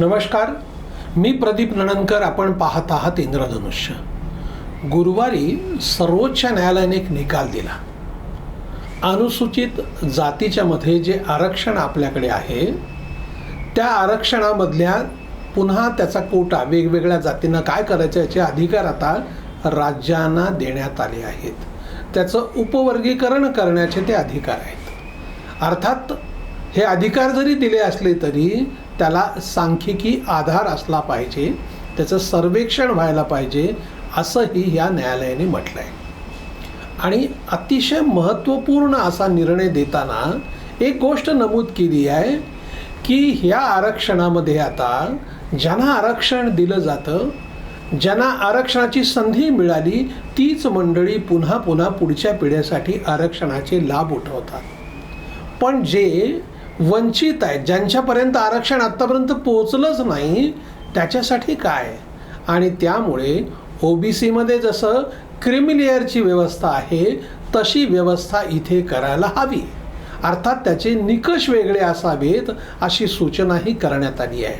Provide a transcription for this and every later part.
नमस्कार. मी प्रदीप नणनकर आपण पाहत आहात इंद्रधनुष्य. गुरुवारी सर्वोच्च न्यायालयाने एक निकाल दिला. अनुसूचित जातीच्या मध्ये जे आरक्षण आपल्याकडे आहे त्या आरक्षणामधल्या पुन्हा त्याचा कोटा वेगवेगळ्या जातींना काय करायचं याचे अधिकार आता राज्यांना देण्यात आले आहेत. त्याचं उपवर्गीकरण करण्याचे ते अधिकार आहेत. अर्थात हे अधिकार जरी दिले असले तरी त्याला सांख्यिकी आधार असला पाहिजे त्याचं सर्वेक्षण व्हायला पाहिजे असंही या न्यायालयाने म्हटलं आहे आणि अतिशय महत्त्वपूर्ण असा निर्णय देताना एक गोष्ट नमूद केली आहे की ह्या आरक्षणामध्ये आता ज्यांना आरक्षण दिलं जातं ज्यांना आरक्षणाची संधी मिळाली तीच मंडळी पुन्हा पुन्हा पुढच्या पिढ्यासाठी आरक्षणाचे लाभ उठवतात. पण जे वंचित आहेत ज्यांच्यापर्यंत आरक्षण आत्तापर्यंत पोचलंच नाही त्याच्यासाठी काय? आणि त्यामुळे ओ बी सीमध्ये जसं क्रिमिलेअरची व्यवस्था आहे तशी व्यवस्था इथे करायला हवी. अर्थात त्याचे निकष वेगळे असावेत अशी सूचनाही करण्यात आली आहे.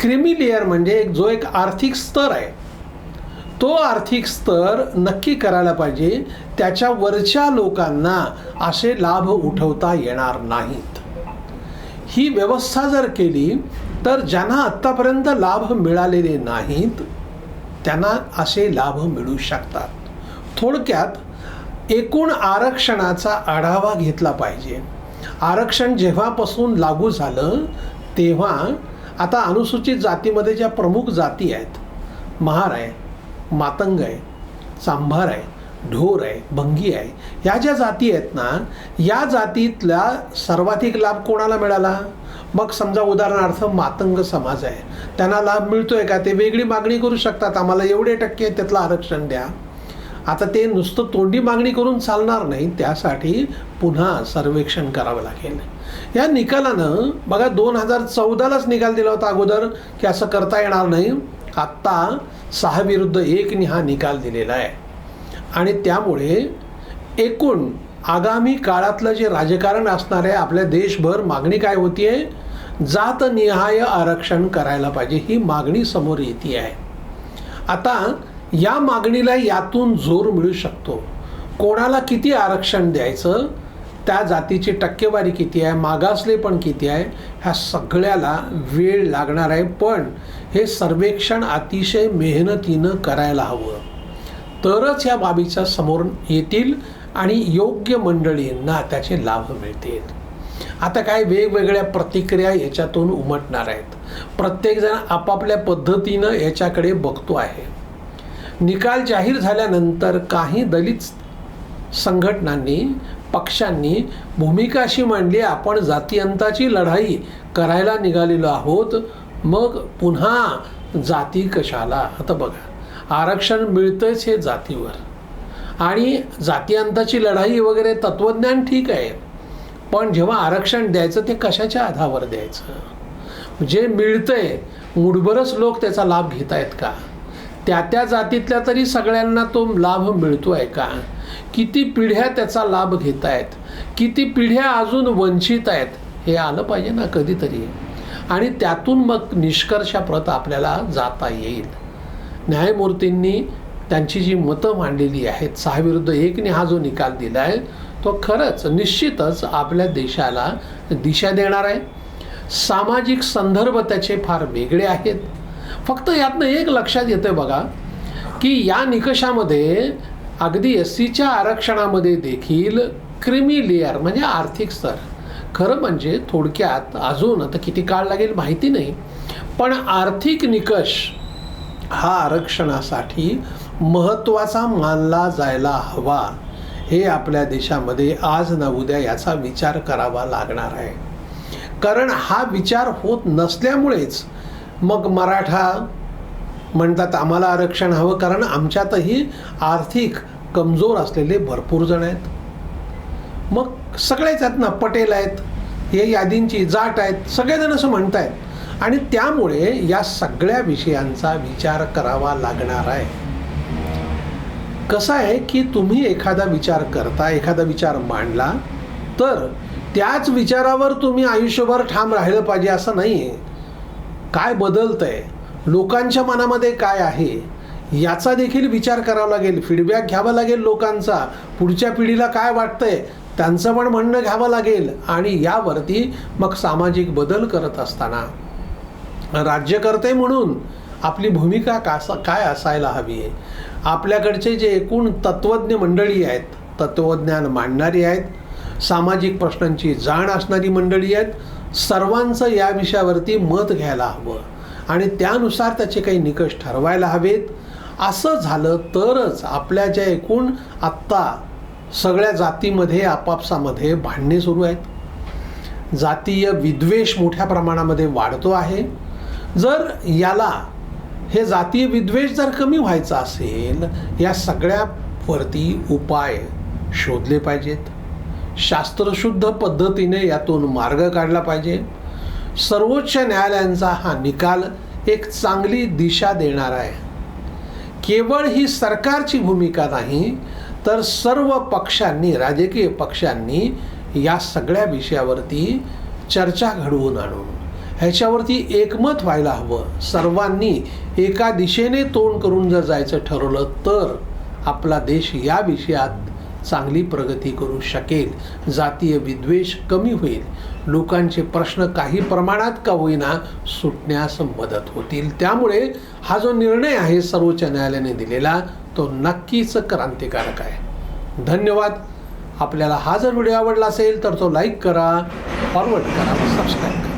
क्रिमी लेअर म्हणजे एक जो एक आर्थिक स्तर आहे. तो आर्थिक स्तर नक्की करायला पाहिजे त्याच्या वरच्या लोकांना असे लाभ उठवता येणार नाहीत. ही व्यवस्था जर केली तर ज्यांना आत्तापर्यंत लाभ मिळालेले नाहीत त्यांना असे लाभ मिळू शकतात. थोडक्यात एकूण आरक्षणाचा आढावा घेतला पाहिजे. आरक्षण जेव्हापासून लागू झालं तेव्हा आता अनुसूचित जातीमध्ये ज्या प्रमुख जाती आहेत महार आहे मातंग आहे सांभार आहे ढोर आहे भंगी आहे. ह्या ज्या जाती आहेत ना या जातीतला सर्वाधिक लाभ कोणाला मिळाला? मग समजा उदाहरणार्थ मातंग समाज आहे. त्यांना लाभ मिळतोय का? ते वेगळी मागणी करू शकतात. आम्हाला एवढे टक्के त्यातलं आरक्षण द्या. आता ते नुसतं तोंडी मागणी करून चालणार नाही त्यासाठी पुन्हा सर्वेक्षण करावं लागेल. या निकालानं बघा दोन हजार चौदालाच निकाल दिला होता अगोदर की असं करता येणार नाही. आत्ता सहा विरुद्ध एकने हा निकाल दिलेला आहे. आणि त्यामुळे एकूण आगामी काळातलं जे राजकारण असणार आहे आपल्या देशभर मागणी काय होतीये? जातनिहाय आरक्षण करायला पाहिजे ही मागणी समोर येते आहे. आता या मागणीला यातून जोर मिळू शकतो. कोणाला किती आरक्षण द्यायचं त्या जातीची टक्केवारी किती आहे मागासले पण किती आहे ह्या सगळ्याला वेळ लागणार आहे. पण हे सर्वेक्षण अतिशय मेहनतीनं करायला हवं. तरच या बाबीच्या समोर येतील आणि योग्य मंडळींना त्याचे लाभ मिळतील. आता काय वेगवेगळ्या प्रतिक्रिया याच्यातून उमटणार आहेत. प्रत्येकजण आपापल्या पद्धतीनं याच्याकडे बघतो आहे. निकाल जाहीर झाल्यानंतर काही दलित संघटनांनी पक्षांनी भूमिका अशी मांडली आपण जातीअंताची लढाई करायला निघालेलो आहोत मग पुन्हा जाती कशाला? आता बघा. आरक्षण मिळतंच हे जातीवर. आणि जातीअंताची लढाई वगैरे तत्त्वज्ञान ठीक आहे. पण जेव्हा आरक्षण द्यायचं ते कशाच्या आधावर द्यायचं? जे मिळतंय मुठभरच लोक त्याचा लाभ घेत आहेत का? त्या त्या जातीतल्या तरी सगळ्यांना तो लाभ मिळतो आहे का? किती पिढ्या त्याचा लाभ घेत आहेत किती पिढ्या अजून वंचित आहेत हे आलं पाहिजे ना कधीतरी. आणि त्यातून मग निष्कर्षाप्रत आपल्याला जाता येईल. न्यायमूर्तींनी त्यांची जी मतं मांडलेली आहेत सहा विरुद्ध एकने हा जो निकाल दिला आहे तो खरंच निश्चितच आपल्या देशाला दिशा देणार आहे. सामाजिक संदर्भ त्याचे फार वेगळे आहेत. फक्त यातनं एक लक्षात येतं बघा की या निकषामध्ये अगदी एस सीच्या आरक्षणामध्ये देखील क्रिमी लेअर म्हणजे आर्थिक स्तर खरं म्हणजे थोडक्यात अजून आता किती काळ लागेल माहिती नाही. पण आर्थिक निकष हा आरक्षणासाठी महत्त्वाचा मानला जायला हवा हे आपल्या देशामध्ये आज ना उद्या याचा विचार करावा लागणार आहे. कारण हा विचार होत नसल्यामुळेच मग मराठा म्हणतात आम्हाला आरक्षण हवं कारण आमच्यातही आर्थिक कमजोर असलेले भरपूर जण आहेत. मग सगळेच आहेत ना पटेल आहेत हे यादींची जाट आहेत सगळेजण असं म्हणत आहेत आणि त्यामुळे या सगळ्या विषयांचा विचार करावा लागणार आहे. कसं आहे की तुम्ही एखादा विचार करता एखादा विचार मांडला तर त्याच विचारावर तुम्ही आयुष्यभर ठाम राहिलं पाहिजे असं नाही आहे काय आहे लोकांच्या मनामध्ये काय आहे? याचा देखील विचार करावा लागेल. फीडबॅक घ्यावा लागेल लोकांचा. पुढच्या पिढीला काय वाटतंय? त्यांचं पण म्हणणं घ्यावं लागेल. आणि यावरती मग सामाजिक बदल करत असताना राज्यकर्ते म्हणून आपली भूमिका कासा काय असायला हवी आहे? आपल्याकडचे जे एकूण तत्त्वज्ञ मंडळी आहेत तत्त्वज्ञान मांडणारी आहेत सामाजिक प्रश्नांची जाण असणारी मंडळी आहेत सर्वांचं या विषयावरती मत घ्यायला हवं आणि त्यानुसार त्याचे काही निकष ठरवायला हवेत. असं झालं तरच आपल्या ज्या एकूण आत्ता सगळ्या जातीमध्ये आपापसामध्ये भांडणे सुरू आहेत. जातीय विद्वेष मोठ्या प्रमाणामध्ये वाढतो आहे. जर याला हे जातीय विद्वेष जर कमी व्हायचा असेल या सगळ्यावरती उपाय शोधले पाहिजेत. शास्त्रशुद्ध पद्धतीने यातून मार्ग काढला पाहिजे. सर्वोच्च न्यायालयांचा हा निकाल एक चांगली दिशा देणार आहे. केवळ ही सरकारची भूमिका नाही तर सर्व पक्षांनी राजकीय पक्षांनी या सगळ्या विषयावरती चर्चा घडवून आणून ह्याच्यावरती एकमत व्हायला हवं. सर्वांनी एका दिशेने तोंड करून जर जायचं ठरवलं तर आपला देश या विषयात चांगली प्रगती करू शकेल. जातीय विद्वेष कमी होईल. लोकांचे प्रश्न काही प्रमाणात का होईना सुटण्यास मदत होतील. त्यामुळे हा जो निर्णय आहे सर्वोच्च न्यायालयाने दिलेला तो नक्कीच क्रांतिकारक आहे. धन्यवाद. आपल्याला हा जर व्हिडिओ आवडला असेल तर तो लाईक करा फॉरवर्ड करा सबस्क्राईब करा.